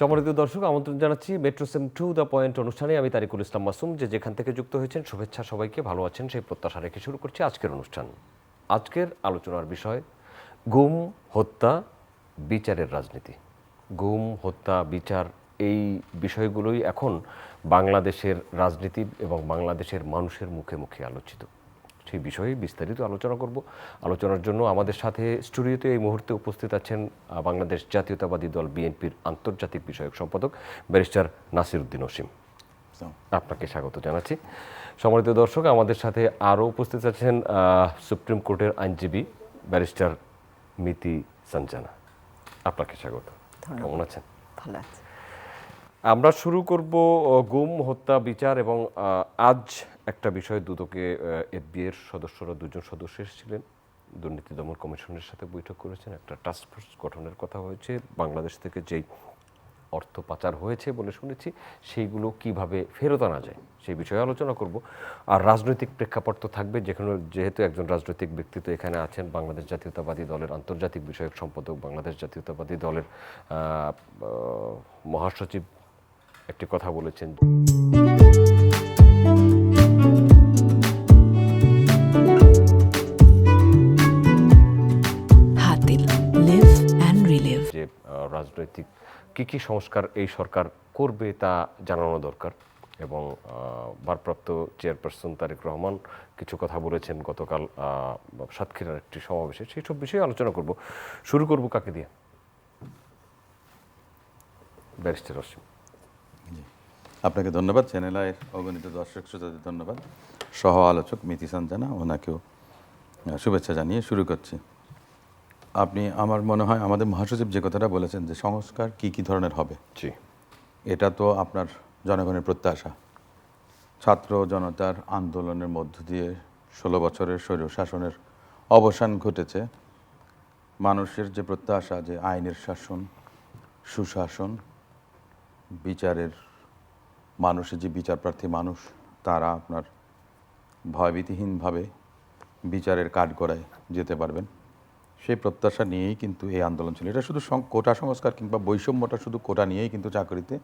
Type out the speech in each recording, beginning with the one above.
সম্মানিত দর্শক, আমন্ত্রণ জানাচ্ছি metro same to the point অনুষ্ঠানে। আমি তারিকুল ইসলাম মাসুম, যে যেখান থেকে যুক্ত হয়েছেন, শুভেচ্ছা সবাইকে। ভালো আছেন, সেই প্রত্যাশা রেখে শুরু করছি আজকের অনুষ্ঠান। আজকের আলোচনার বিষয়, গুম, হত্যা, বিচারের রাজনীতি। গুম, হত্যা, বিচার, এই বিষয়গুলোই এখন বাংলাদেশের রাজনীতি এবং বাংলাদেশের মানুষের মুখে মুখে আলোচিত। সেই বিষয়ে বিস্তারিত আলোচনা করব। আলোচনার জন্য আমাদের সাথে স্টুডিওতে এই মুহূর্তে উপস্থিত আছেন বাংলাদেশ জাতীয়তাবাদী দল বিএনপির আন্তর্জাতিক বিষয়ক সম্পাদক ব্যারিস্টার নাসির উদ্দিন ওসিম আপনাকে স্বাগত জানাচ্ছি। সম্মানিত দর্শক আমাদের সাথে আরও উপস্থিত আছেন সুপ্রিম কোর্টের আইনজীবী ব্যারিস্টার মিতি সঞ্জানা। আপনাকে স্বাগত। কেমন আছেন? ভালো আছে। আমরা শুরু করব গুম হত্যা বিচার এবং আজ একটা বিষয় দুদকে এফবিএর সদস্যরা দুজন সদস্য এসেছিলেন। দুর্নীতি দমন কমিশনের সাথে বৈঠক করেছেন। একটা টাস্ক ফোর্স গঠনের কথা হয়েছে। বাংলাদেশ থেকে যেই অর্থ পাচার হয়েছে বলে শুনেছি, সেইগুলো কীভাবে ফেরত আনা যায়, সেই বিষয়ে আলোচনা করব। আর রাজনৈতিক প্রেক্ষাপট তো থাকবে। যেখানে যেহেতু একজন রাজনৈতিক ব্যক্তিত্ব এখানে আছেন, বাংলাদেশ জাতীয়তাবাদী দলের আন্তর্জাতিক বিষয়ক সম্পাদক, বাংলাদেশ জাতীয়তাবাদী দলের মহাসচিব একটি কথা বলেছেন। রাজনৈতিক কী কী সংস্কার এই সরকার করবে তা জানানো দরকার এবং ভারপ্রাপ্ত চেয়ারপারসন তারেক রহমান কিছু কথা বলেছেন গতকাল সাতক্ষীরার একটি সমাবেশে। সেই সব বিষয়ে আলোচনা করব। শুরু করব কাকে দিয়ে? ব্যারিস্টার অসীম। আপনাকে ধন্যবাদ। চ্যানেল আয়ের অগণিত দর্শক শ্রোতাদের ধন্যবাদ। সহ আলোচক মিতি সাঞ্জানা ওনাকেও শুভেচ্ছা জানিয়ে শুরু করছি। আপনি আমার মনে হয় আমাদের মহাসচিব যে কথাটা বলেছেন যে সংস্কার কি কি ধরনের হবে? জি। এটা তো আপনার জনগণের প্রত্যাশা। ছাত্র জনতার আন্দোলনের মধ্য দিয়ে ষোলো বছরের স্বৈর শাসনের অবসান ঘটেছে। মানুষের যে প্রত্যাশা যে আইনের শাসন সুশাসন বিচারের মানুষের যে বিচার প্রার্থী মানুষ তারা আপনার ভয়ভীতিহীনভাবে বিচারের কাঠ কাঠগড়ায় যেতে পারবেন। সেই প্রত্যাশা নিয়েই কিন্তু এই আন্দোলন ছিল। এটা শুধু কোটা সংস্কার কিংবা বৈষম্যটা শুধু কোটা নিয়েই কিন্তু চাকরিতে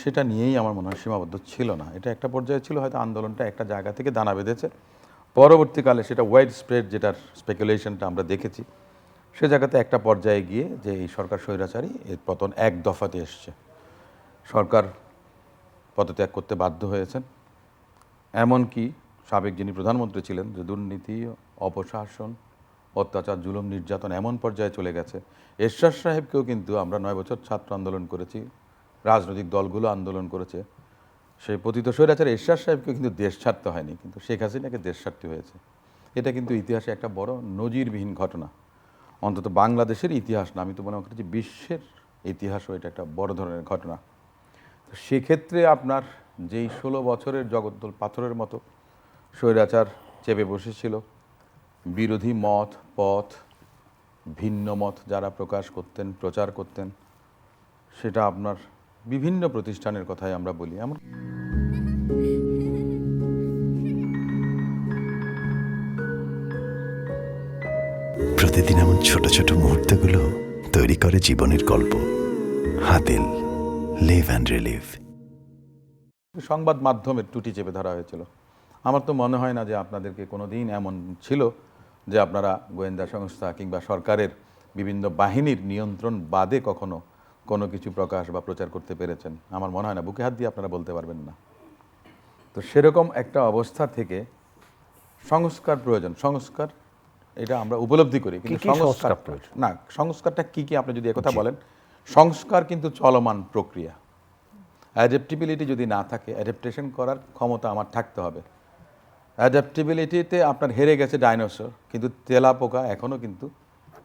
সেটা নিয়েই আমার মনে হয় সীমাবদ্ধ ছিল না। এটা একটা পর্যায়ে ছিল, হয়তো আন্দোলনটা একটা জায়গা থেকে দানা বেঁধেছে। পরবর্তীকালে সেটা ওয়াইড স্প্রেড যেটার স্পেকুলেশনটা আমরা দেখেছি, সে জায়গাতে একটা পর্যায়ে গিয়ে যে এই সরকার স্বৈরাচারী, এর পতন এক দফাতে এসছে। সরকার পদত্যাগ করতে বাধ্য হয়েছেন। এমনকি সাবেক যিনি প্রধানমন্ত্রী ছিলেন, যে দুর্নীতি, অপশাসন অত্যাচার, জুলুম, নির্যাতন এমন পর্যায়ে চলে গেছে। এরশাদ সাহেবকেও কিন্তু আমরা নয় বছর ছাত্র আন্দোলন করেছি, রাজনৈতিক দলগুলো আন্দোলন করেছে। সেই পতিত স্বৈরাচার এরশাদ সাহেবকে কিন্তু দেশ ছাড়তে হয়নি, কিন্তু শেখ হাসিনাকে দেশ ছাড়তে হয়েছে। এটা কিন্তু ইতিহাসে একটা বড় নজিরবিহীন ঘটনা। অন্তত বাংলাদেশের ইতিহাস না, আমি তো মনে করছি বিশ্বের ইতিহাসও এটা একটা বড় ধরনের ঘটনা। তো সেক্ষেত্রে আপনার যেই ষোলো বছরের জগদ্দল পাথরের মতো স্বৈরাচার চেপে বসেছিল বিরোধী মত পথ ভিন্ন মত যারা প্রকাশ করতেন প্রচার করতেন সেটা আপনার বিভিন্ন প্রতিষ্ঠানের কথাই আমরা বলি। এমন প্রতিদিন এমন ছোট ছোট মুহূর্তগুলো তৈরি করে জীবনের গল্প। হাতিল লিভ অ্যান্ড রিলিভ সংবাদ মাধ্যমের টুটি চেপে ধরা হয়েছিল। আমার তো মনে হয় না যে আপনাদেরকে কোনো দিন এমন ছিল। যে আপনারা গোয়েন্দা সংস্থা কিংবা সরকারের বিভিন্ন বাহিনীর নিয়ন্ত্রণ বাদে কখনো কোনো কিছু প্রকাশ বা প্রচার করতে পেরেছেন? আমার মনে হয় না। বুকে হাত দিয়ে আপনারা বলতে পারবেন না। তো সেরকম একটা অবস্থা থেকে সংস্কার প্রয়োজন। সংস্কার এটা আমরা উপলব্ধি করি কিন্তু সংস্কার প্রয়োজন? না সংস্কারটা কি কি আপনি যদি একথা বলেন সংস্কার কিন্তু চলমান প্রক্রিয়া। অ্যাডাপ্টিবিলিটি যদি না থাকে অ্যাডাপ্টেশন করার ক্ষমতা আমার থাকতে হবে। অ্যাডাপ্টিবিলিটিতে আপনার হেরে গেছে ডাইনোসর কিন্তু তেলা পোকা এখনও কিন্তু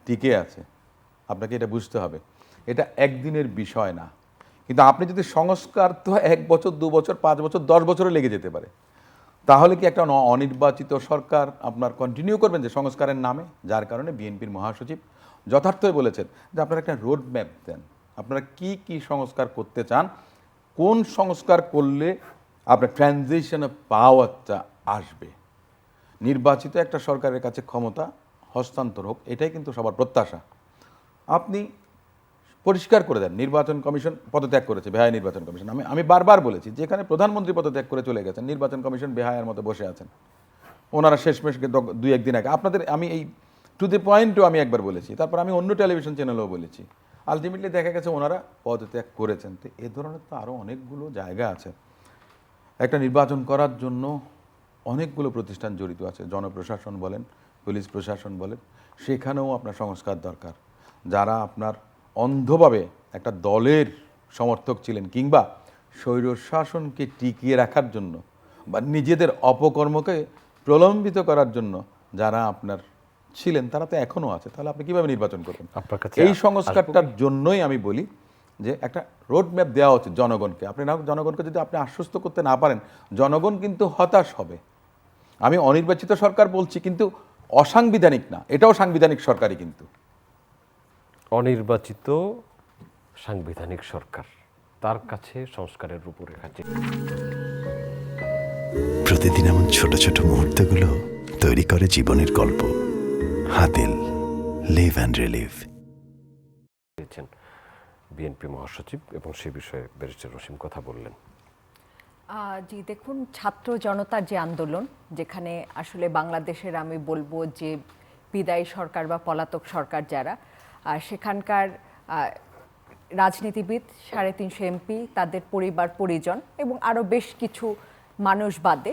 টিকে আছে। আপনাকে এটা বুঝতে হবে। এটা একদিনের বিষয় না। কিন্তু আপনি যদি সংস্কার তো এক বছর, দু বছর, পাঁচ বছর, দশ বছরে লেগে যেতে পারে। তাহলে কি একটা অনির্বাচিত সরকার আপনার কন্টিনিউ করবেন যে সংস্কারের নামে? যার কারণে বিএনপির মহাসচিব যথার্থই বলেছেন যে আপনারা একটা রোড ম্যাপ দেন। আপনারা কি কি সংস্কার করতে চান? কোন সংস্কার করলে আপনার ট্রানজিশনে পাওয়ারটা আসবে। নির্বাচিত একটা সরকারের কাছে ক্ষমতা হস্তান্তর হোক, এটাই কিন্তু সবার প্রত্যাশা। আপনি পরিষ্কার করে দেন, নির্বাচন কমিশন পদত্যাগ করেছে, বেহায় নির্বাচন কমিশন। আমি আমি বারবার বলেছি, যেখানে প্রধানমন্ত্রী পদত্যাগ করে চলে গেছেন, নির্বাচন কমিশন বেহায়ের মতো বসে আছেন। ওনারা শেষমেশ দুই একদিন আগে, আপনাদের, আমি এই টু দি পয়েন্টও আমি একবার বলেছি, তারপর আমি অন্য টেলিভিশন চ্যানেলেও বলেছি। আলটিমেটলি দেখা গেছে ওনারা পদত্যাগ করেছেন। তো এ ধরনের তো আরও অনেকগুলো জায়গা আছে। একটা নির্বাচন করার জন্য অনেকগুলো প্রতিষ্ঠান জড়িত আছে। জনপ্রশাসন বলেন পুলিশ প্রশাসন বলেন সেখানেও আপনার সংস্কার দরকার। যারা আপনার অন্ধভাবে একটা দলের সমর্থক ছিলেন কিংবা স্বৈরশাসনকে টিকিয়ে রাখার জন্য বা নিজেদের অপকর্মকে প্রলম্বিত করার জন্য যারা আপনার ছিলেন তারা তো এখনও আছে। তাহলে আপনি কীভাবে নির্বাচন করবেন? আপনার কাছে এই সংস্কারটার জন্যই আমি বলি যে একটা রোড ম্যাপ দেওয়া উচিত জনগণকে। আপনি না জনগণকে যদি আপনি আশ্বস্ত করতে না পারেন জনগণ কিন্তু হতাশ হবে। আমি অনির্বাচিত সরকার বলছি কিন্তু অসাংবিধানিক না। এটাও সাংবিধানিক সরকারই কিন্তু। অনির্বাচিত সাংবিধানিক সরকার তার কাছে সংস্কারের রূপরেখা প্রতিদিন এমন ছোট ছোট মুহূর্তগুলো তৈরি করে জীবনের গল্প হাতিল লিভ অ্যান্ড রিলিভ দিয়েছেন বিএনপি মহাসচিব এবং সে বিষয়ে ব্যারিস্টার রসিম কথা বললেন। জি, দেখুন, ছাত্র জনতার যে আন্দোলন, যেখানে আসলে বাংলাদেশের আমি বলব যে বিদায়ী সরকার বা পলাতক সরকার যারা সেখানকার রাজনীতিবিদ সাড়ে তিনশো এমপি, তাদের পরিবার, পরিজন এবং আরও বেশ কিছু মানুষ বাদে,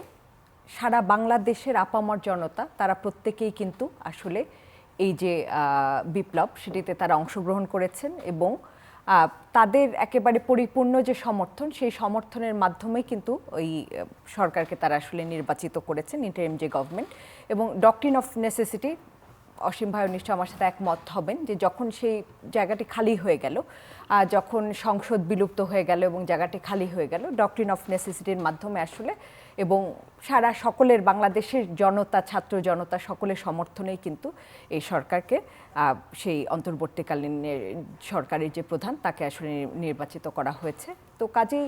সারা বাংলাদেশের আপামর জনতা, তারা প্রত্যেকেই কিন্তু আসলে এই যে বিপ্লব, সেটিতে তারা অংশগ্রহণ করেছেন এবং তাদের একেবারে পরিপূর্ণ যে সমর্থন, সেই সমর্থনের মাধ্যমে কিন্তু ওই সরকারকে তারা আসলে নির্বাচিত করেছেন ইন্টারিম যে গভর্নমেন্ট এবং ডকট্রিন অফ নেসেসিটি অসীম ভাই নিশ্চয় আমার সাথে একমত হবেন যে যখন সেই জায়গাটি খালি হয়ে গেল যখন সংসদ বিলুপ্ত হয়ে গেল এবং জায়গাটি খালি হয়ে গেল ডকট্রিন অফ নেসেসিটির মাধ্যমে আসলে এবং সারা সকলের বাংলাদেশের জনতা ছাত্র জনতা সকলের সমর্থনেই কিন্তু এই সরকারকে সেই অন্তর্বর্তীকালীন সরকারের যে প্রধান তাকে আসলে নির্বাচিত করা হয়েছে। তো কাজেই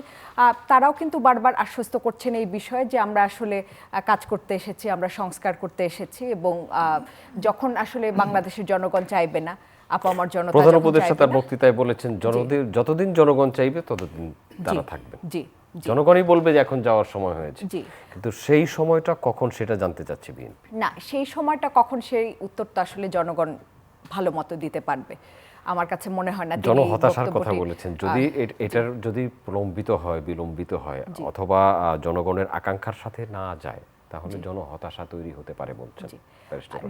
তারাও কিন্তু বারবার আশ্বস্ত করছেন এই বিষয়ে যে আমরা আসলে কাজ করতে এসেছি আমরা সংস্কার করতে এসেছি এবং যখন আসলে বাংলাদেশের জনগণ চাইবে না জনতা প্রধান উপদেষ্টা তার বক্তৃতায় বলেছেন যতদিন জনগণ চাইবে ততদিন তারা থাকবে জি। জনগণই বলবে যে এখন যাওয়ার সময় হয়েছে। জি। কিন্তু সেই সময়টা কখন সেটা জানতে চাচ্ছে বিএনপি? না সেই সময়টা কখন সেই উত্তরটা আসলে জনগণ ভালো মতো দিতে পারবে। আমার কাছে মনে হয় না তিনি এই জনহতাশার কথা বলেছেন। যদি এটার যদি প্রলম্বিত হয় বিলম্বিত হয় অথবা জনগণের আকাঙ্ক্ষার সাথে না যায় তাহলে জনহতাশা তৈরি হতে পারে বলছেন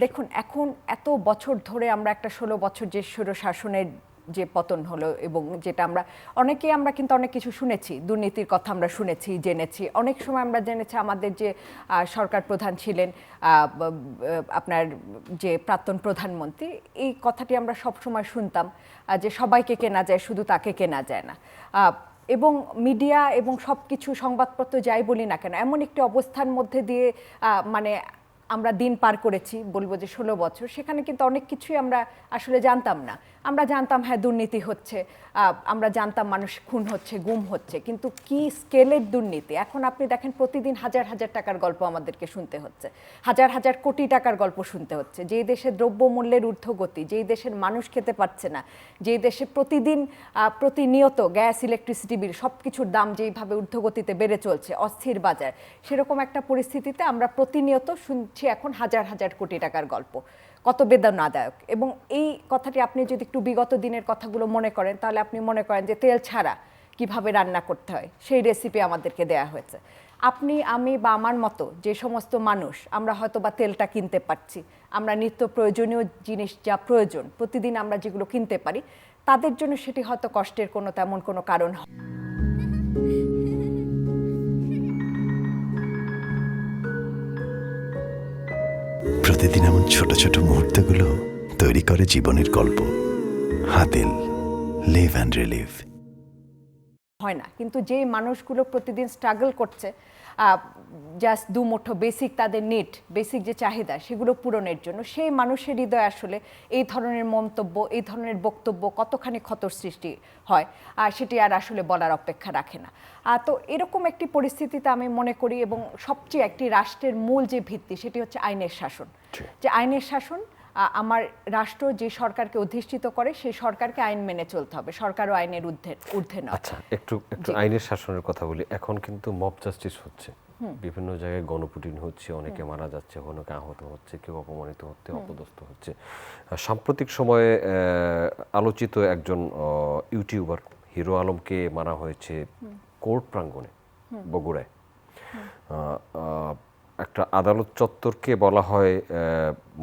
দেখুন এখন এত বছর ধরে আমরা একটা ষোলো বছর যে স্বৈর শাসনের যে পতন হলো এবং যেটা আমরা, অনেকেই আমরা কিন্তু অনেক কিছু শুনেছি, দুর্নীতির কথা আমরা শুনেছি, জেনেছি। অনেক সময় আমরা জেনেছি আমাদের যে সরকার প্রধান ছিলেন আপনার যে প্রাক্তন প্রধানমন্ত্রী, এই কথাটি আমরা সব সময় শুনতাম যে সবাইকে কেনা যায়, শুধু তাকে কেনা যায় না। এবং মিডিয়া এবং সব কিছু সংবাদপত্র যাই বলি না কেন, এমন একটি অবস্থার মধ্যে দিয়ে মানে আমরা দিন পার করেছি, বলব যে ষোলো বছর। সেখানে কিন্তু অনেক কিছুই আমরা আসলে জানতাম না। আমরা জানতাম হ্যাঁ দুর্নীতি হচ্ছে আমরা জানতাম মানুষ খুন হচ্ছে, গুম হচ্ছে। কিন্তু কি স্কেলের দুর্নীতি? এখন আপনি দেখেন প্রতিদিন হাজার হাজার টাকার গল্প আমাদেরকে শুনতে হচ্ছে। হাজার হাজার কোটি টাকার গল্প শুনতে হচ্ছে। যেই দেশে দ্রব্যমূল্যের ঊর্ধ্বগতি, যেই দেশের মানুষ খেতে পারছে না, যেই দেশে প্রতিদিন প্রতিনিয়ত গ্যাস, ইলেকট্রিসিটি বিল সব কিছুর দাম যেইভাবে ঊর্ধ্বগতিতে বেড়ে চলছে, অস্থির বাজার, সেরকম একটা পরিস্থিতিতে আমরা প্রতিনিয়ত শুনছি এখন হাজার হাজার কোটি টাকার গল্প। কত বেদনাদায়ক। এবং এই কথাটি আপনি যদি একটু বিগত দিনের কথাগুলো মনে করেন, তাহলে আপনি মনে করেন যে তেল ছাড়া কীভাবে রান্না করতে হয়, সেই রেসিপি আমাদেরকে দেয়া হয়েছে। আপনি, আমি বা আমার মতো যে সমস্ত মানুষ, আমরা হয়তো বা তেলটা কিনতে পারছি। আমরা নিত্য প্রয়োজনীয় জিনিস যা প্রয়োজন, প্রতিদিন আমরা যেগুলো কিনতে পারি, তাদের জন্য সেটি হয়তো কষ্টের কোনো তেমন কোনো কারণ হয় প্রতিদিন এমন ছোট ছোট মুহূর্তগুলো তৈরি করে জীবনের গল্প। হাতিল লিভ অ্যান্ড রিলিভ হয় না। কিন্তু যে মানুষগুলো প্রতিদিন স্ট্রাগল করছে জাস্ট দু মুঠো বেসিক তাদের নিট বেসিক যে চাহিদা সেগুলো পূরণের জন্য সেই মানুষের হৃদয় আসলে এই ধরনের মন্তব্য এই ধরনের বক্তব্য কতখানি ক্ষতর সৃষ্টি হয় আর সেটি আর আসলে বলার অপেক্ষা রাখে না। তো এরকম একটি পরিস্থিতিতে আমি মনে করি এবং সবচেয়ে একটি রাষ্ট্রের মূল যে ভিত্তি সেটি হচ্ছে আইনের শাসন। যে আইনের শাসন আমার রাষ্ট্র যে সরকারকে অধিষ্ঠিত করে সেই সরকারকে আইন মেনে চলতে হবে। সরকারও আইনের ঊর্ধ্বে ঊর্ধ্বে নয়। আচ্ছা একটু একটু আইনের শাসনের কথা বলি। এখন কিন্তু মব জাস্টিস হচ্ছে। বিভিন্ন জায়গায় গণপুটিন হচ্ছে অনেকে মারা যাচ্ছে অনেকে আহত হচ্ছে কেউ অপমানিত হচ্ছে অপদস্থ হচ্ছে। সাম্প্রতিক সময়ে আলোচিত একজন ইউটিউবার হিরো আলমকে মারা হয়েছে কোর্ট প্রাঙ্গণে বগুড়ায়। একটা আদালত চত্বরকে বলা হয়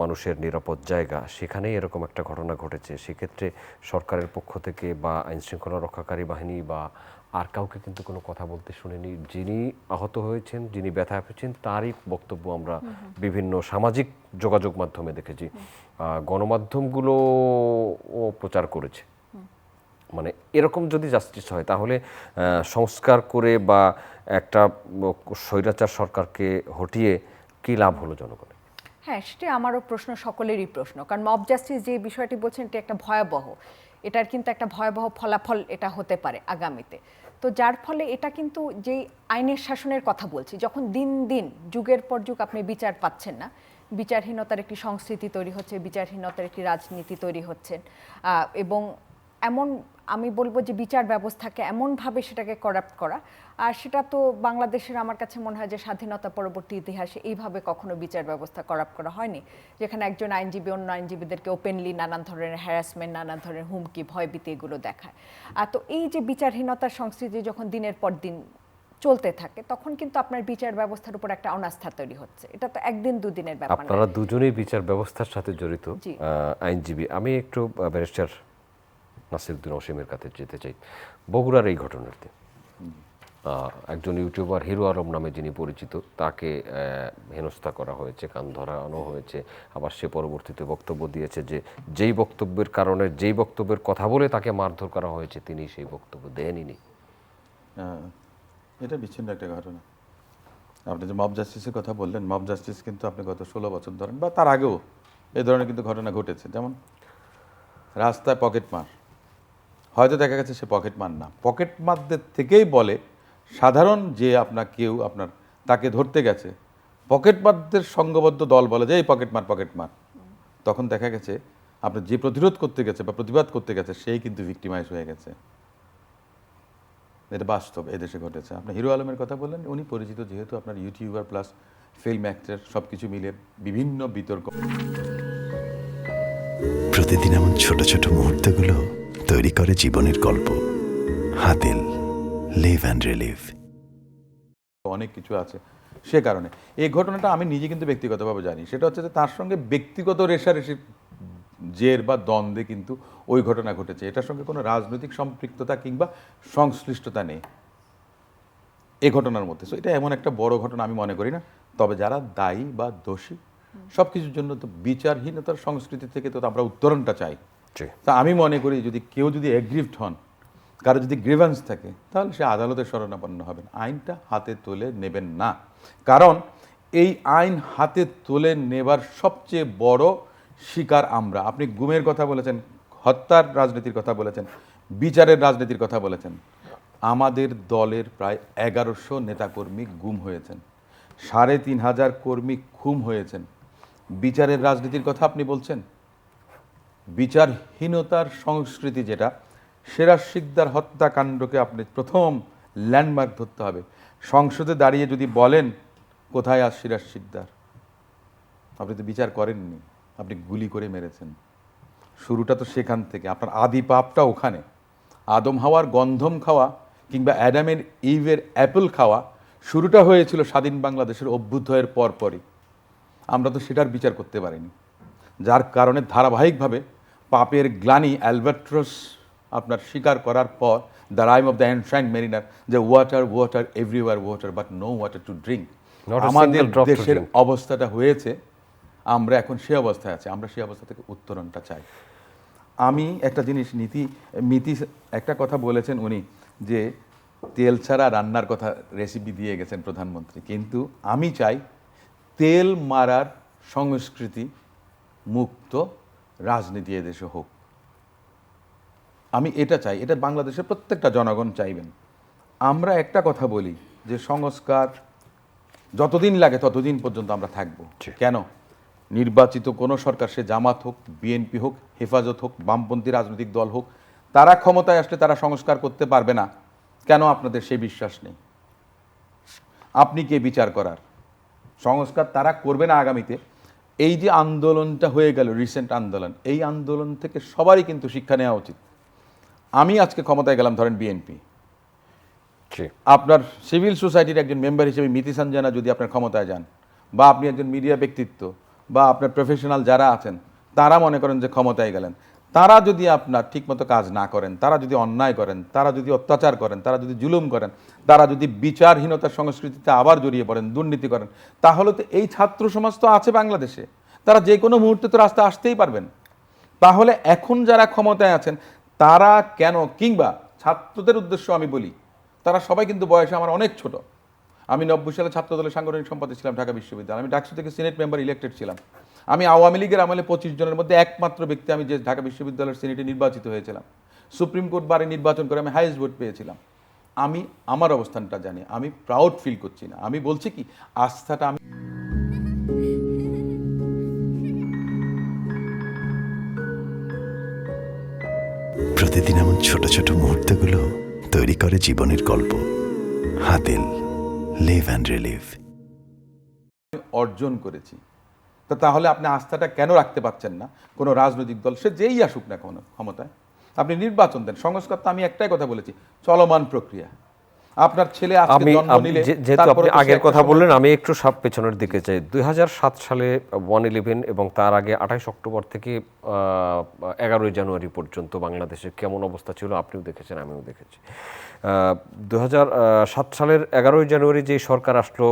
মানুষের নিরাপদ জায়গা। সেখানেই এরকম একটা ঘটনা ঘটেছে। সেক্ষেত্রে সরকারের পক্ষ থেকে বা আইন শৃঙ্খলা রক্ষাকারী বাহিনী বা আর কাউকে কিন্তু কোনো কথা বলতে শুনিনি। যিনি আহত হয়েছেন যিনি ব্যথা পেয়েছেন তারই বক্তব্য আমরা বিভিন্ন সামাজিক যোগাযোগ মাধ্যমে দেখেছি। গণমাধ্যমগুলো ও প্রচার করেছে। মানে এরকম যদি জাস্টিস হয় তাহলে সংস্কার করে বা একটা স্বৈরাচার সরকারকে হটিয়ে কি লাভ হলো জনগণের? হ্যাঁ সেটা আমারও প্রশ্ন, সকলেরই প্রশ্ন। কারণ মব জাস্টিস যে বিষয়টি বলছেন, এটা একটা ভয়াবহ। এটার কিন্তু একটা ভয়াবহ ফলাফল এটা হতে পারে আগামীতে। তো যার ফলে এটা কিন্তু যেই আইনের শাসনের কথা বলছি, যখন দিন দিন, যুগের পর যুগ আপনি বিচার পাচ্ছেন না, বিচারহীনতার একটি সংস্কৃতি তৈরি হচ্ছে, বিচারহীনতার একটি রাজনীতি তৈরি হচ্ছে এবং এমন আমি বলব যে বিচার ব্যবস্থাকে এমনভাবে সেটাকে করাপ্ট করা। আর সেটা তো বাংলাদেশের আমার কাছে মনে হয় যে স্বাধীনতা পরবর্তী ইতিহাসে এইভাবে কখনো বিচার ব্যবস্থা করাপ্ট করা হয়নি। যেখানে একজন আইনজীবী অন্য আইনজীবীদেরকে ওপেনলি নানান ধরনের হ্যারাসমেন্ট নানান ধরনের হুমকি ভয়ভীতি এগুলো দেখায়। আর তো এই যে বিচারহীনতার সংস্কৃতি যখন দিনের পর দিন চলতে থাকে তখন কিন্তু আপনার বিচার ব্যবস্থার উপর একটা অনাস্থা তৈরি হচ্ছে। এটা তো একদিন দুদিনের ব্যাপার আপনারা দুজনেই বিচার ব্যবস্থার সাথে জড়িত আইনজীবী। আমি একটু ব্যারিস্টার নাসিরুদ্দিন অসীমের কাছে যেতে চাই। বগুড়ার এই ঘটনাতে একজন ইউটিউবার হিরো আলম নামে যিনি পরিচিত, তাকে হেনস্থা করা হয়েছে, কান ধরানো হয়েছে। আবার সে পরবর্তীতে বক্তব্য দিয়েছে যে, যেই বক্তব্যের কারণে, যেই বক্তব্যের কথা বলে তাকে মারধর করা হয়েছে, তিনি সেই বক্তব্য দেনইনি। এটা বিচ্ছিন্ন একটা ঘটনা। আপনি যে মব জাস্টিসের কথা বললেন, মব জাস্টিস কিন্তু আপনি গত ষোলো বছর ধরেন বা তার আগেও এই ধরনের কিন্তু ঘটনা ঘটেছে। যেমন, রাস্তায় পকেট মার। হয়তো দেখা গেছে সে পকেট মার না। পকেট মারদের থেকেই বলে, সাধারণ যে আপনার কেউ আপনার তাকে ধরতে গেছে, পকেট মারদের সংঘবদ্ধ দল বলে যে, এই পকেট মার পকেট মার। তখন দেখা গেছে আপনার যে প্রতিরোধ করতে গেছে বা প্রতিবাদ করতে গেছে, সেই কিন্তু ভিক্টিমাইজ হয়ে গেছে। এটা বাস্তব এদেশে ঘটেছে। আপনি হিরো আলমের কথা বললেন, উনি পরিচিত যেহেতু আপনার ইউটিউবার প্লাস ফিল্ম অ্যাক্টর সব কিছু মিলে বিভিন্ন বিতর্ক। প্রতিদিন এমন ছোট ছোট মুহূর্তগুলো তৈরি করে জীবনের গল্প। হাতিল লিভ অ্যান্ড রিলিভ অনেক কিছু আছে সে কারণে। এই ঘটনাটা আমি নিজে কিন্তু ব্যক্তিগতভাবে জানি। সেটা হচ্ছে যে তার সঙ্গে ব্যক্তিগত রেশারেশি জের বা দ্বন্দ্বে কিন্তু ওই ঘটনা ঘটেছে। এটার সঙ্গে কোনো রাজনৈতিক সম্পৃক্ততা কিংবা সংশ্লিষ্টতা নেই। এ ঘটনার মধ্যে। সো এটা এমন একটা বড় ঘটনা আমি মনে করি না। তবে যারা দায়ী বা দোষী সব কিছুর জন্য তো বিচারহীনতার সংস্কৃতি থেকে তো আমরা উত্তরণটা চাই। তা আমি মনে করি যদি কেউ যদি এগ্রিভড হন, কারও যদি গ্রিভেন্স থাকে, তাহলে সে আদালতের শরণাপন্ন হবেন। আইনটা হাতে তুলে নেবেন না। কারণ এই আইন হাতে তুলে নেবার সবচেয়ে বড় শিকার আমরা। আপনি গুমের কথা বলেছেন, হত্যার রাজনীতির কথা বলেছেন, বিচারের রাজনীতির কথা বলেছেন। আমাদের দলের প্রায় এগারোশো নেতাকর্মী গুম হয়েছেন। সাড়ে তিন হাজার কর্মী খুম হয়েছেন। বিচারের রাজনীতির কথা আপনি বলছেন? বিচারহীনতার সংস্কৃতি যেটা, সেরা শিকদার হত্যাকাণ্ডকে আপনি প্রথম ল্যান্ডমার্ক ধরতে হবে। সংসদে দাঁড়িয়ে যদি বলেন, কোথায় আজ সিরাজ শিকদার? আপনি তো বিচার করেননি, আপনি গুলি করে মেরেছেন। শুরুটা তো সেখান থেকে, আপনার আদি পাপটা ওখানে। আদম হাওয়ার গন্ধম খাওয়া কিংবা অ্যাডামের ইভের অ্যাপেল খাওয়া, শুরুটা হয়েছিল স্বাধীন বাংলাদেশের অভ্যুদয়ের পরপরই। আমরা তো সেটার বিচার করতে পারিনি। যার কারণে ধারাবাহিকভাবে পাপের গ্লানি অ্যালবার্ট্রস আপনার স্বীকার করার পর the rhyme of the ancient mariner যে water water everywhere water but no water to drink আমাদের দেশের অবস্থাটা হয়েছে আমরা এখন সে অবস্থায় আছি আমরা সেই অবস্থা থেকে উত্তরণটা চাই। আমি একটা জিনিস নীতি মিতি একটা কথা বলেছেন উনি যে তেল ছাড়া রান্নার কথা রেসিপি দিয়ে গেছেন প্রধানমন্ত্রী কিন্তু আমি চাই তেল মারার সংস্কৃতি মুক্ত রাজনীতি এদেশে হোক। আমি এটা চাই এটা বাংলাদেশের প্রত্যেকটা জনগণ চাইবেন। আমরা একটা কথা বলি যে সংস্কার যতদিন লাগে ততদিন পর্যন্ত আমরা থাকব। কেন? নির্বাচিত কোনো সরকার সে জামাত হোক বিএনপি হোক হেফাজত হোক বামপন্থী রাজনৈতিক দল হোক তারা ক্ষমতায় আসলে তারা সংস্কার করতে পারবে না। কেন আপনাদের সেই বিশ্বাস নেই? আপনি কে বিচার করার? সংস্কার তারা করবে না আগামীতে। এই যে আন্দোলনটা হয়ে গেল রিসেন্ট আন্দোলন এই আন্দোলন থেকে সবারই কিন্তু শিক্ষা নেওয়া উচিত। আমি আজকে ক্ষমতায় গেলাম ধরেন বিএনপি আপনার সিভিল সোসাইটির একজন মেম্বার হিসেবে মিতি সঞ্জনা যদি আপনার ক্ষমতায় যান বা আপনি একজন মিডিয়া ব্যক্তিত্ব বা আপনার প্রফেশনাল যারা আছেন তারা মনে করেন যে ক্ষমতায় গেলেন। তারা যদি আপনার ঠিকমতো কাজ না করেন, তারা যদি অন্যায় করেন, তারা যদি অত্যাচার করেন, তারা যদি জুলুম করেন, তারা যদি বিচারহীনতার সংস্কৃতিতে আবার জড়িয়ে পড়েন, দুর্নীতি করেন, তাহলে তো এই ছাত্র সমাজ তো আছে বাংলাদেশে। তারা যে কোনো মুহূর্তে তো রাস্তা আসতেই পারবেন। তাহলে এখন যারা ক্ষমতায় আছেন, তারা কেন কিংবা ছাত্রদের উদ্দেশ্য আমি বলি, তারা সবাই কিন্তু বয়সে আমার অনেক ছোট। আমি নব্বই সালে ছাত্র দলের সাংগঠনিক সম্পাদক ছিলাম ঢাকা বিশ্ববিদ্যালয়। আমি ডাকসু থেকে সিনেট মেম্বার ইলেক্টেড ছিলাম। আমি আওয়ামী লীগের আমলে পঁচিশ জনের মধ্যে একমাত্র ব্যক্তি আমি যে ঢাকা বিশ্ববিদ্যালয়ের সিনেটে নির্বাচিত হয়েছিলাম। সুপ্রিম কোর্ট বারে নির্বাচন করে আমি হাইয়েস্ট ভোট পেয়েছিলাম। আমি আমার অবস্থানটা জানি আমি প্রাউড ফিল করছি না। আমি বলছি কি আস্থাটা আমি প্রতিদিন এমন ছোট ছোট মুহূর্তগুলো তৈরি করে জীবনের গল্প। হাতিল লিভ অ্যান্ড রিলিভ অর্জন করেছি। তো তাহলে আপনি আস্থাটা কেন রাখতে পারছেন না? কোনো রাজনৈতিক দল, সে যেই আসুক না কোনো ক্ষমতায়। আপনি নির্বাচন দেন, সংস্কার তো আমি একটাই কথা বলেছি, চলমান প্রক্রিয়া। আপনার ছেলে আমি যেহেতু আপনি আগের কথা বললেন আমি একটু সাপ পেছনের দিকে চাই। দু হাজার সাত সালে ওয়ান ইলেভেন এবং তার আগে আঠাইশ অক্টোবর থেকে এগারোই জানুয়ারি পর্যন্ত বাংলাদেশে কেমন অবস্থা ছিল আপনিও দেখেছেন আমিও দেখেছি। দু সাত সালের এগারোই জানুয়ারি যে সরকার আসলো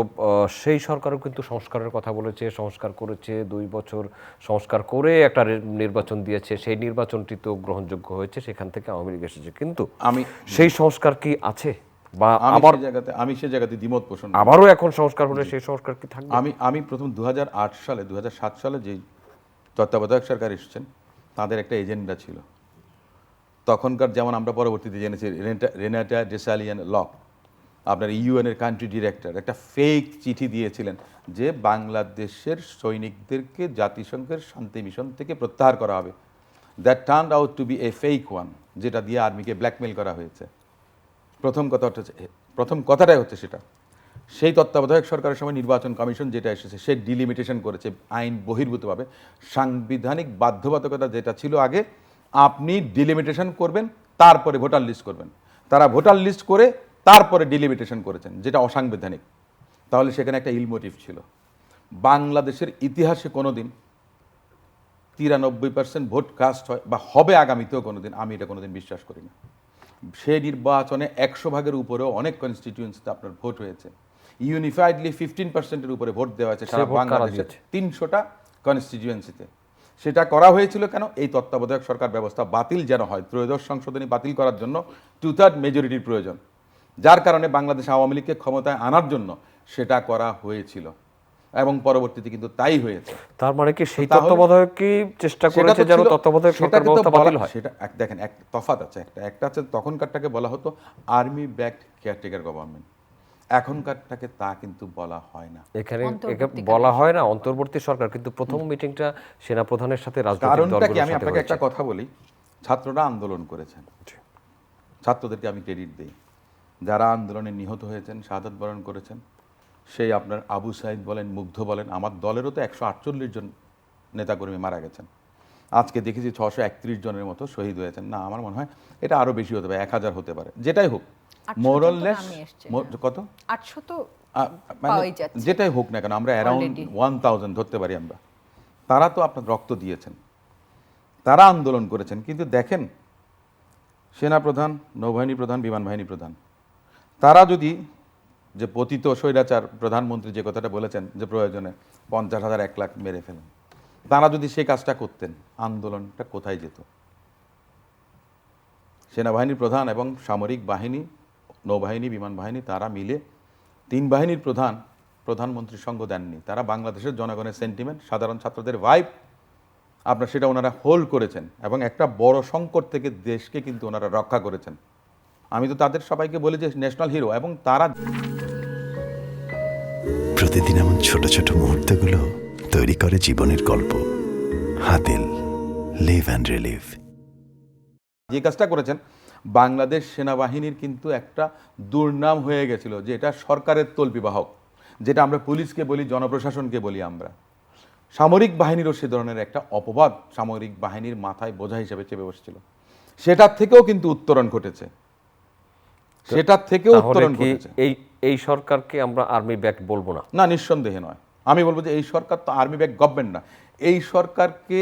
সেই সরকারও কিন্তু সংস্কারের কথা বলেছে সংস্কার করেছে দুই বছর সংস্কার করে একটা নির্বাচন দিয়েছে। সেই নির্বাচনটি তো গ্রহণযোগ্য হয়েছে সেখান থেকে আওয়ামী লীগ এসেছে। কিন্তু আমি সেই সংস্কার কি আছে? বা আবার জায়গাতে আমি সে জায়গাতে দ্বিমত পোষণ। আবারও এখন সংস্কার হলে সেই সংস্কার কি থাকবে? আমি আমি প্রথম দু হাজার আট সালে দু হাজার সাত সালে যেই তত্ত্বাবধায়ক সরকার এসেছেন তাদের একটা এজেন্ডা ছিল। তখনকার যেমন আমরা পরবর্তীতে জেনেছি রেনাটা- ডেসালিয়ান ল। আপনার ইউএন এর কান্ট্রি ডিরেক্টর একটা ফেক চিঠি দিয়েছিলেন যে বাংলাদেশের সৈনিকদেরকে জাতিসংঘের শান্তি মিশন থেকে প্রত্যাহার করা হবে। That turn out to be a fake one যেটা দিয়ে আর্মিকে ব্ল্যাকমেল করা হয়েছে। প্রথম কথা হচ্ছে প্রথম কথাটাই হচ্ছে সেটা। সেই তত্ত্বাবধায়ক সরকারের সময় নির্বাচন কমিশন যেটা এসেছে, সে ডিলিমিটেশন করেছে, আইন বহির্ভূতভাবে। সাংবিধানিক বাধ্যবাধকতা যেটা ছিল আগে, আপনি ডিলিমিটেশন করবেন, তারপরে ভোটার লিস্ট করবেন। তারা ভোটার লিস্ট করে, তারপরে ডিলিমিটেশন করেছেন, যেটা অসাংবিধানিক। তাহলে সেখানে একটা ইলমোটিভ ছিল। বাংলাদেশের ইতিহাসে কোনোদিন তিরানব্বই পার্সেন্ট ভোট কাস্ট হয়, বা হবে আগামীতেও কোনোদিন, আমি এটা কোনোদিন বিশ্বাস করি না। সেই নির্বাচনে একশো ভাগের উপরেও অনেক কনস্টিটিউয়েন্সিতে আপনার ভোট হয়েছে। ইউনিফাইডলি ফিফটিন পার্সেন্টের উপরে ভোট দেওয়া হয়েছে সারা সে দিয়েছে? তিনশোটা কনস্টিটিউয়েন্সিতে সেটা করা হয়েছিল কেন? এই তত্ত্বাবধায়ক সরকার ব্যবস্থা বাতিল যেন হয় ত্রয়োদশ সংশোধনী বাতিল করার জন্য টু থার্ড মেজরিটির প্রয়োজন। যার কারণে বাংলাদেশ আওয়ামী লীগকে ক্ষমতায় আনার জন্য সেটা করা হয়েছিল। এবং পরবর্তীতে কিন্তু তাই হয়েছে। তার মানে কি সেই তত্ত্বাবধায়ক কি চেষ্টা করেছে যেন তত্ত্বাবধায়ক সরকার ব্যবস্থা বাতিল হয়? সেটা এক- দেখেন এক তফাৎ আছে একটা। একটা আছে তখনকারটাকে বলা হতো আর্মি ব্যাকড কেয়ারটেকার গভর্নমেন্ট। এখনকারটাকে তা কিন্তু বলা হয় না। এখানে বলা হয় না অন্তর্বর্তী সরকার। কিন্তু প্রথম মিটিংটা সেনা প্রধানের সাথে রাজনৈতিক কারণটা কি? আমি আপনাকে একটা কথা বলি। ছাত্ররা আন্দোলন করেছেন। ছাত্রদেরকে আমি ক্রেডিট দিই। যারা আন্দোলনে নিহত হয়েছেন শাহাদত বরণ করেছেন সেই আপনার আবু সাইদ বলেন মুগ্ধ বলেন আমার দলেরও তো একশো আটচল্লিশ জন নেতাকর্মী মারা গেছেন। আজকে দেখেছি ছশো একত্রিশ জনের মতো শহীদ হয়েছেন। না আমার মনে হয় এটা আরও বেশি হতে পারে এক হাজার হতে পারে। যেটাই হোক 800 মোরললেস কত? আটশো তো মানে যেটাই হোক না কেন আমরা অ্যারাউন্ড ওয়ান থাউজেন্ড ধরতে পারি আমরা। তারা তো আপনার রক্ত দিয়েছেন। তারা আন্দোলন করেছেন। কিন্তু দেখেন সেনাপ্রধান নৌবাহিনী প্রধান বিমান বাহিনী প্রধান তারা যদি যে পতিত স্বৈরাচার প্রধানমন্ত্রী যে কথাটা বলেছেন যে প্রয়োজনে পঞ্চাশ হাজার এক লাখ মেরে ফেলেন। তারা যদি সেই কাজটা করতেন, আন্দোলনটা কোথায় যেত? সেনাবাহিনীর প্রধান এবং সামরিক বাহিনী, নৌবাহিনী, বিমান বাহিনী, তারা মিলে তিন বাহিনীর প্রধান প্রধানমন্ত্রীর সঙ্গ দেননি। তারা বাংলাদেশের জনগণের সেন্টিমেন্ট সাধারণ ছাত্রদের ভাইব আপনার সেটা ওনারা হোল্ড করেছেন এবং একটা বড় সংকট থেকে দেশকে কিন্তু ওনারা রক্ষা করেছেন। আমি তো তাদের সবাইকে বলি যে ন্যাশনাল হিরো এবং তারা প্রতিদিন এমন ছোট ছোট মুহূর্তগুলো তৈরি করে জীবনের গল্প। হাতিল লিভ অ্যান্ড রিলিভ যে কাজটা করেছেন, বাংলাদেশ সেনাবাহিনীর কিন্তু একটা দুর্নাম হয়ে গেছিল, যে এটা সরকারের তল্পিবাহক, যেটা আমরা পুলিশকে বলি, জনপ্রশাসনকে বলি আমরা। সামরিক বাহিনীরও সে ধরনের একটা অপবাদ সামরিক বাহিনীর মাথায় বোঝা হিসেবে চেপে বসেছিল। সেটার থেকেও কিন্তু উত্তরণ ঘটেছে। সেটার থেকেও তাহলে উত্তরণ এই এই সরকারকে আমরা আর্মি ব্যাক বলব না? না নিঃসন্দেহে নয়। আমি বলব যে এই সরকার তো আর্মি ব্যাক গভর্নমেন্ট না। এই সরকারকে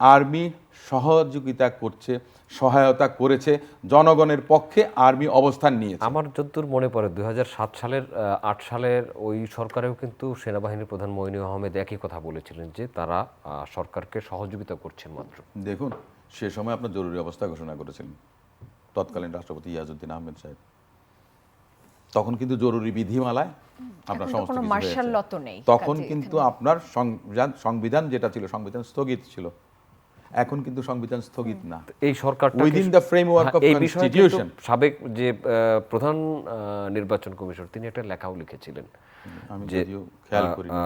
আর্মি সহযোগিতা করছে সহায়তা করেছে জনগণের পক্ষে আর্মি অবস্থান নিয়েছে। আমার যদ্দূর মনে পড়ে দুই হাজার সাত সালের আট সালের ওই সরকারেও কিন্তু সেনাবাহিনীর প্রধান মইনুল আহমেদ একই কথা বলেছিলেন যে তারা সরকারকে সহযোগিতা করছেন মাত্র। দেখুন সে সময় আপনার জরুরি অবস্থা ঘোষণা করেছিলেন। তৎকালীন রাষ্ট্রপতি ইয়াজউদ্দিন আহমেদ সাহেব। তখন কিন্তু জরুরি বিধিমালায় আপনার সমস্ত কিছু নেই, তখন কিন্তু আপনার সংবিধান সংবিধান যেটা ছিল সংবিধান স্থগিত ছিল। এখন কিন্তু সংবিধান স্থগিত না। এই framework of এই বিষয়ে কিন্তু constitution. সাবেক যে আহ, প্রধান আহ, নির্বাচন কমিশন তিনি একটা লেখাও লিখেছিলেন আমি যে যদিও খেয়াল করি আহ,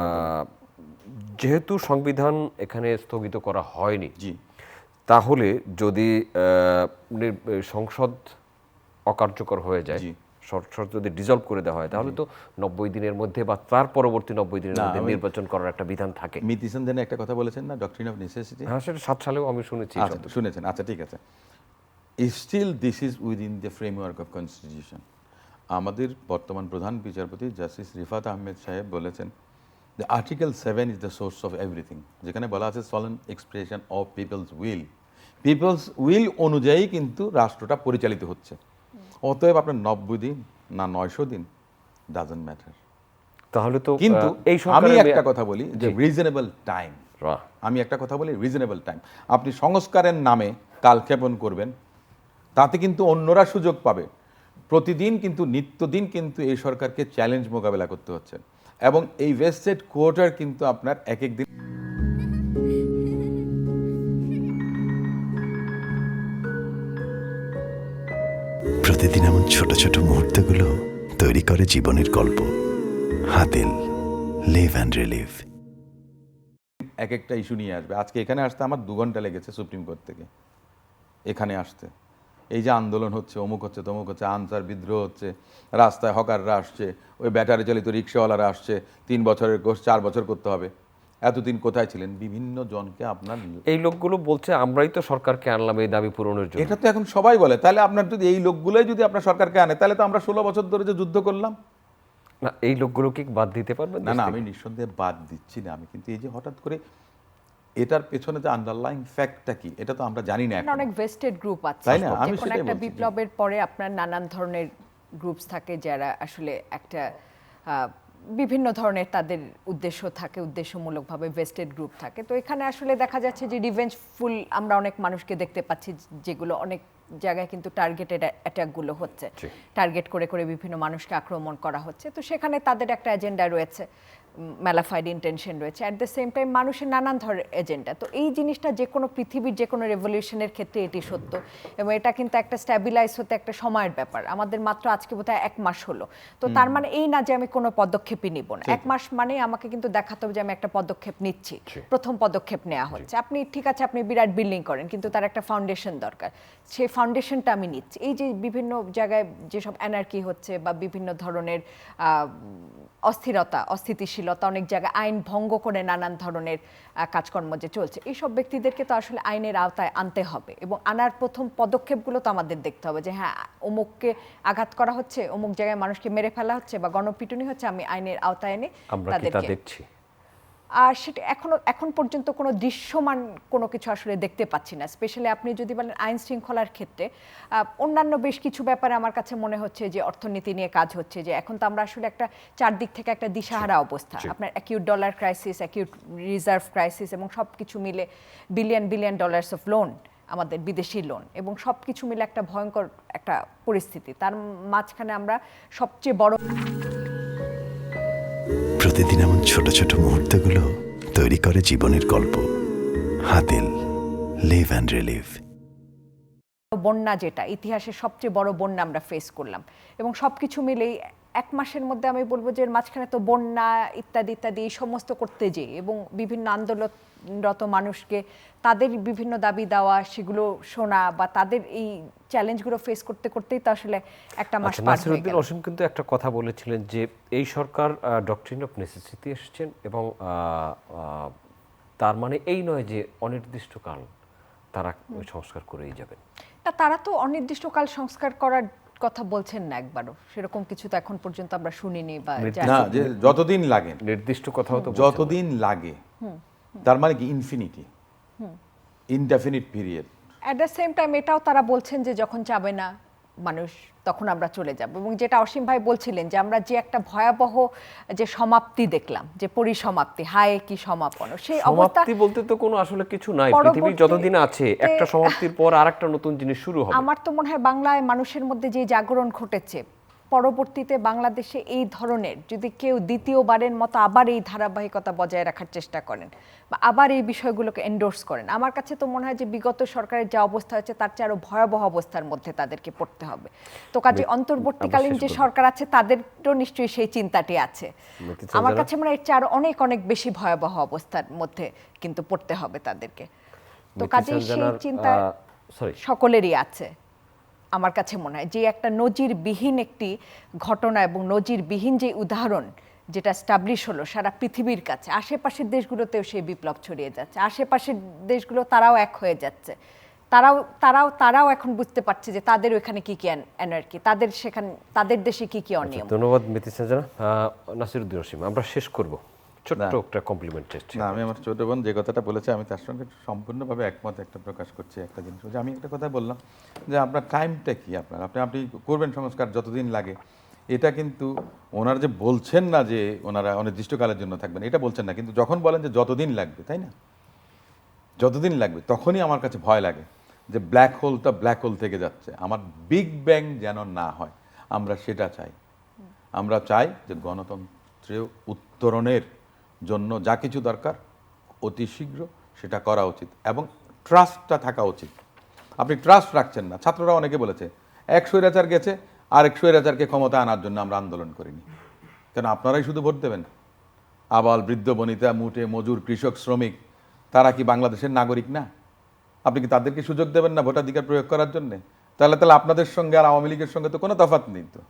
যেহেতু সংবিধান এখানে স্থগিত করা হয়নি জি। তাহলে যদি সংসদ অকার্যকর হয়ে যায়। সংসদ যদি ডিজলভ করে দেওয়া হয় তাহলে তো নব্বই দিনের মধ্যে বা তার পরবর্তী নব্বই দিনের মধ্যে নির্বাচন করার একটা বিধান থাকে মিতিসেন দেন একটা কথা বলেছেন না ডক্টরিন অফ নেসেসিটি হ্যাঁ সেটা সাত সালেও আমি শুনেছি আচ্ছা। শুনেছেন আচ্ছা ঠিক আছে still this is within the framework of constitution আমাদের বর্তমান প্রধান বিচারপতি জাস্টিস রিফাত আহমেদ সাহেব বলেছেন the article seven is the source of everything যেখানে বলা আছে solemn expression of people's will people's will অনুযায়ী কিন্তু রাষ্ট্রটা পরিচালিত হচ্ছে। অতএব আপনার নব্বই দিন না নয়শো দিন ডাজন্ট ম্যাটার তাহলে তো কিন্তু এই আমি একটা কথা বলি যে রিজনেবল টাইম। আমি একটা কথা বলি রিজনেবল টাইম আপনি সংস্কারের নামে কালক্ষেপণ করবেন তাতে কিন্তু অন্যরা সুযোগ পাবে। প্রতিদিন কিন্তু নিত্যদিন কিন্তু এই সরকারকে চ্যালেঞ্জ মোকাবেলা করতে হচ্ছে। এবং এই ওয়েস্টেড কোয়ার্টার কিন্তু আপনার এক এক দিন প্রতিদিন এমন ছোট ছোট মুহূর্তগুলো তৈরি করে জীবনের গল্প। হাতিল লিভ অ্যান্ড রিলিভ এক একটা ইস্যু নিয়ে আসবে। আজকে এখানে আসতে আমার দু ঘণ্টা লেগেছে সুপ্রিম কোর্ট থেকে। এখানে আসতে। এই যে আন্দোলন হচ্ছে অমুক হচ্ছে তমুক হচ্ছে আনসার বিদ্রোহ হচ্ছে রাস্তায় হকাররা আসছে ওই ব্যাটারি চালিত রিক্সাওয়ালারা আসছে তিন বছরের কোর্স চার বছর করতে হবে। এতদিন কোথায় ছিলেন? বিভিন্ন জনকে আপনার এই লোকগুলো বলছে আমরাই তো সরকারকে আনলাম এই দাবি পূরণের জন্য। এটা তো এখন সবাই বলে। তাহলে আপনার যদি এই লোকগুলোই যদি আপনার সরকারকে আনে তাহলে তো আমরা ষোলো বছর ধরে যে যুদ্ধ করলাম। না এই লোকগুলোকে বাদ দিতে পারবেন না না আমি নিঃসন্দেহে বাদ দিচ্ছি না। আমি কিন্তু এই যে হঠাৎ করে এটার পেছনে যে আন্ডারলাইন ফ্যাক্টটা কি এটা তো আমরা জানি না এখন। অনেক ভেস্টেড গ্রুপ আছে। তাই না? আমি সেটাই একটা বিপ্লবের পরে আপনার নানান ধরনের গ্রুপস থাকে যারা আসলে একটা বিভিন্ন ধরনের তাদের উদ্দেশ্য থাকে উদ্দেশ্যমূলকভাবে ভেস্টেড গ্রুপ থাকে। তো এখানে আসলে দেখা যাচ্ছে যে রিভেঞ্জফুল আমরা অনেক মানুষকে দেখতে পাচ্ছি যেগুলো অনেক জায়গায় কিন্তু টার্গেটেড অ্যাটাকগুলো হচ্ছে। টার্গেট করে করে বিভিন্ন মানুষকে আক্রমণ করা হচ্ছে। তো সেখানে তাদের একটা এজেন্ডা রয়েছে। ম্যালাফাইড ইন্টেনশন রয়েছে। অ্যাট দ্য সেম টাইম মানুষের নানান ধরনের এজেন্ডা তো এই জিনিসটা যে কোনো পৃথিবীর যে কোনো রেভলিউশনের ক্ষেত্রে এটি সত্য। এবং এটা কিন্তু একটা স্ট্যাবিলাইজ হতে একটা সময়ের ব্যাপার। আমাদের মাত্র আজকে বোধহয় এক মাস হলো। তো তার মানে এই না যে আমি কোনো পদক্ষেপই নিব না। এক মাস মানে আমাকে কিন্তু দেখাতে হবে যে আমি একটা পদক্ষেপ নিচ্ছি। প্রথম পদক্ষেপ নেওয়া হচ্ছে। আপনি ঠিক আছে আপনি বিরাট বিল্ডিং করেন কিন্তু তার একটা ফাউন্ডেশন দরকার। সেই ফাউন্ডেশনটা আমি নিচ্ছি। এই যে বিভিন্ন জায়গায় যেসব অ্যানার্কি হচ্ছে বা বিভিন্ন ধরনের অস্থিরতা অস্থিতিশীলতা অনেক জায়গায় আইন ভঙ্গ করে নানান ধরনের কাজকর্ম যে চলছে। এইসব ব্যক্তিদেরকে তো আসলে আইনের আওতায় আনতে হবে এবং আনার প্রথম পদক্ষেপগুলো তো আমাদের দেখতে হবে যে হ্যাঁ অমুককে আঘাত করা হচ্ছে অমুক জায়গায় মানুষকে মেরে ফেলা হচ্ছে বা গণপিটুনি হচ্ছে আমি আইনের আওতায় এনে তাদেরকে দেখছি? আর সেটা এখনও এখন পর্যন্ত কোনো দৃশ্যমান কোনো কিছু আসলে দেখতে পাচ্ছি না। স্পেশালি আপনি যদি বলেন আইন শৃঙ্খলার ক্ষেত্রে অন্যান্য বেশ কিছু ব্যাপারে আমার কাছে মনে হচ্ছে যে অর্থনীতি নিয়ে কাজ হচ্ছে যে এখন তো আমরা আসলে একটা চারদিক থেকে একটা দিশাহারা অবস্থা। আপনার acute dollar crisis acute reserve crisis এবং সব কিছু মিলে billion billion dollars of loan আমাদের বিদেশি লোন এবং সব কিছু মিলে একটা ভয়ঙ্কর একটা পরিস্থিতি। তার মাঝখানে আমরা সবচেয়ে বড় প্রতিদিন এমন ছোট ছোট মুহূর্তগুলো তৈরি করে জীবনের গল্প। হাতিল লিভ অ্যান্ড রিলিভ বন্যা যেটা, ইতিহাসের সবচেয়ে বড় বন্যা আমরা ফেস করলাম। এবং সব কিছু মিলেই এক মাসের মধ্যে আমি বলব যে মাঝখানে তো বন্যা ইত্যাদি ইত্যাদি এই সমস্ত করতে যে এবং বিভিন্ন আন্দোলনরত মানুষকে তাদের বিভিন্ন দাবি দেওয়া সেগুলো শোনা বা তাদের এই চ্যালেঞ্জগুলো ফেস করতে করতেই তো আসলে একটা মাস আচ্ছা পার নাসিরুদ্দিন অসীম কিন্তু একটা কথা বলেছিলেন যে এই সরকার ডক্টরিন অফ নেসেসিটি এসেছেন এবং তার মানে এই নয় যে অনির্দিষ্টকাল তারা সংস্কার করেই যাবেন। তারা তো অনির্দিষ্টকাল সংস্কার করার কথা বলছেন না একবারও। সেরকম কিছু তো এখন পর্যন্ত আমরা শুনিনি বা না যে যতদিন লাগে। নির্দিষ্ট কথাও তো যতদিন লাগে। তার মানে কি? Infinity indefinite period at the same time এটাও তারা বলছেন যে যখন যাবে না মানুষ তখন আমরা চলে যাব। এবং যেটা অসীম ভাই বলছিলেন যে আমরা যে একটা ভয়াবহ যে সমাপ্তি দেখলাম যে পরিসমাপ্তি হায় কি সমাপন সেই সমাপ্তি বলতে তো কোনো আসলে কিছু নাই। পৃথিবী যতদিন আছে একটা সমাপ্তির পর আরেকটা নতুন জিনিস শুরু হবে। আমার তো মনে হয় বাংলায় মানুষের মধ্যে যে জাগরণ ঘটেছে পরবর্তীতে বাংলাদেশে এই ধরনের যদি কেউ দ্বিতীয়বারের মতো আবার এই ধারাবাহিকতা বজায় রাখার চেষ্টা করেন বা আবার এই বিষয়গুলোকে এন্ডোর্স করেন আমার কাছে তো মনে হয় যে বিগত সরকারের যা অবস্থা হয়েছে তার চেয়ে আরও ভয়াবহ অবস্থার মধ্যে তাদেরকে পড়তে হবে। তো কাজে অন্তর্বর্তীকালীন যে সরকার আছে তাদেরও নিশ্চয়ই সেই চিন্তাটি আছে। আমার কাছে মনে হয় এর চেয়ে আরও অনেক অনেক বেশি ভয়াবহ অবস্থার মধ্যে কিন্তু পড়তে হবে তাদেরকে। তো কাজে সেই চিন্তা সকলেরই আছে। আমার কাছে মনে হয় যে একটা নজিরবিহীন একটি ঘটনা এবং নজিরবিহীন যে উদাহরণ যেটা স্টাবলিশ হলো সারা পৃথিবীর কাছে আশেপাশের দেশগুলোতেও সেই বিপ্লব ছড়িয়ে যাচ্ছে আশেপাশের দেশগুলো তারাও এক হয়ে যাচ্ছে। তারাও তারাও তারাও এখন বুঝতে পারছে যে তাদের ওখানে কি কি অ্যানার্কি তাদের সেখানে তাদের দেশে কি কি অনিয়ম। ধন্যবাদ মিতি সঞ্জনা নাসিরুদ্দিন অসীম আমরা শেষ করব। ছোট্ট একটা কমপ্লিমেন্ট টেস্ট না আমি আমার ছোট বোন যে কথাটা বলেছে আমি তার সঙ্গে সম্পূর্ণভাবে একমত একটা প্রকাশ করছি একটা জিনিস যে আমি একটা কথা বললাম যে আপনার টাইমটা কি আপনার? আপনি আপনি করবেন সংস্কার যতদিন লাগে। এটা কিন্তু ওনারা যে বলছেন না যে ওনারা অনির্দিষ্টকালের জন্য থাকবেন এটা বলছেন না। কিন্তু যখন বলেন যে যতদিন লাগবে তাই না? যতদিন লাগবে তখনই আমার কাছে ভয় লাগে যে ব্ল্যাক হোলটা ব্ল্যাক হোল থেকে যাচ্ছে। আমার বিগ ব্যাং যেন না হয় আমরা সেটা চাই। আমরা চাই যে গণতন্ত্রের উত্তরণের জন্য যা কিছু দরকার অতি শীঘ্র সেটা করা উচিত এবং ট্রাস্টটা থাকা উচিত। আপনি ট্রাস্ট রাখছেন না। ছাত্ররা অনেকে বলেছে, এক স্বৈরাচার গেছে আর এক স্বৈরাচারকে ক্ষমতা আনার জন্য আমরা আন্দোলন করিনি। কেন আপনারাই শুধু ভোট দেবেন? আবাল বৃদ্ধ, বনিতা, মুটে, মজুর, কৃষক, শ্রমিক, তারা কি বাংলাদেশের নাগরিক না? আপনি কি তাদেরকে সুযোগ দেবেন না ভোটাধিকার প্রয়োগ করার জন্য? তাহলে তাহলে আপনাদের সঙ্গে আর আওয়ামী লীগের সঙ্গে তো কোনো তফাৎ নেই তো।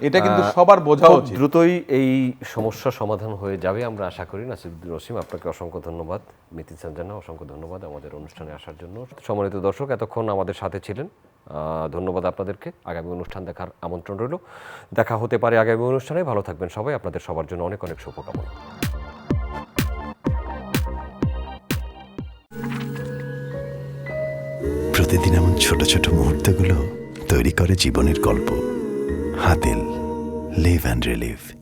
এটা কিন্তু সবার বোঝা উচিত। দ্রুতই এই সমস্যা সমাধান হয়ে যাবে আমরা আশা করি। নাসিরুদ্দিন রসিম আপনাকে অসংখ্য ধন্যবাদ। মিতি সঞ্জনা অসংখ্য ধন্যবাদ আমাদের অনুষ্ঠানে আসার জন্য। সম্মানিত দর্শক এতক্ষণ আমাদের সাথে ছিলেন। ধন্যবাদ আপনাদেরকে। আগামী অনুষ্ঠান দেখার আমন্ত্রণ রইল। দেখা হতে পারে আগামী অনুষ্ঠানে। ভালো থাকবেন সবাই। আপনাদের সবার জন্য অনেক অনেক শুভকামনা। প্রতিদিন এমন ছোট ছোট মুহূর্তগুলো তৈরি করে জীবনের গল্প। Hatil live and relieve